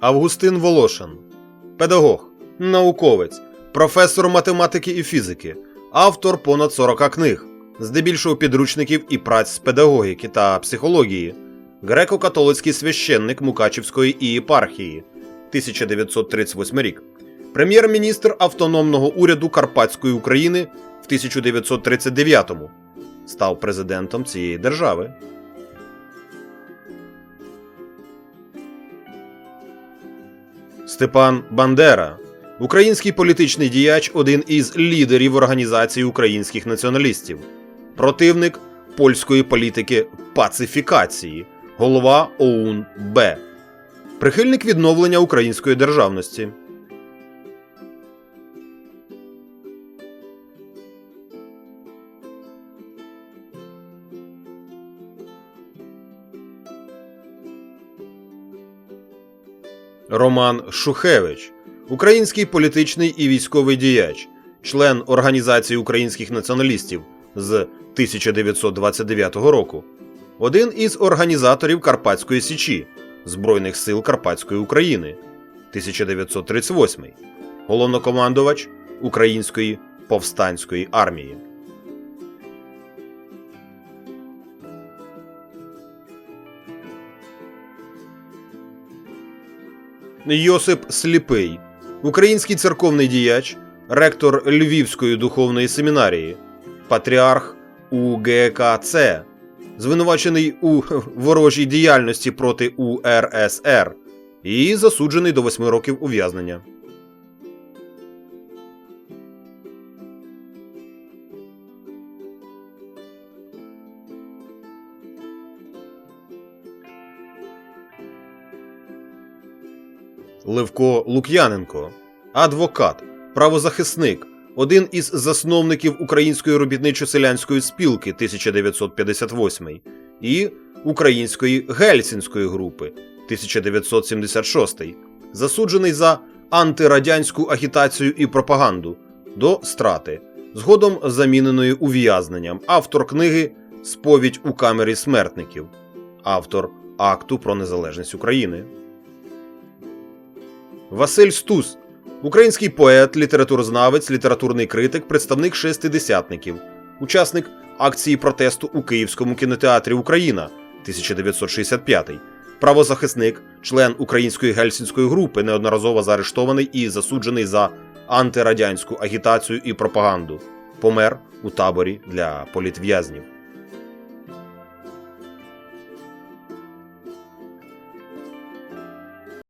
Августин Волошин, педагог, науковець, професор математики і фізики, автор понад 40 книг, здебільшого підручників і праць з педагогіки та психології, греко-католицький священник Мукачівської єпархії, 1938 рік, прем'єр-міністр автономного уряду Карпатської України в 1939-му, став президентом цієї держави. Степан Бандера, український політичний діяч, один із лідерів організації українських націоналістів, противник польської політики пацифікації, голова ОУН Б, прихильник відновлення української державності. Роман Шухевич, український політичний і військовий діяч, член Організації українських націоналістів з 1929 року, один із організаторів Карпатської Січі Збройних сил Карпатської України 1938, головнокомандувач Української повстанської армії. Йосип Сліпий, український церковний діяч, ректор Львівської духовної семінарії, патріарх УГКЦ, звинувачений у ворожій діяльності проти УРСР і засуджений до восьми років ув'язнення. Левко Лук'яненко, адвокат, правозахисник, один із засновників Української робітничо-селянської спілки 1958 і Української Гельсінської групи 1976, засуджений за антирадянську агітацію і пропаганду до страти, згодом заміненої ув'язненням, автор книги Сповідь у камері смертників, автор акту про незалежність України. Василь Стус, український поет, літературознавець, літературний критик, представник шестидесятників, учасник акції протесту у Київському кінотеатрі Україна 1965, правозахисник, член української гельсінської групи, неодноразово заарештований і засуджений за антирадянську агітацію і пропаганду. Помер у таборі для політв'язнів.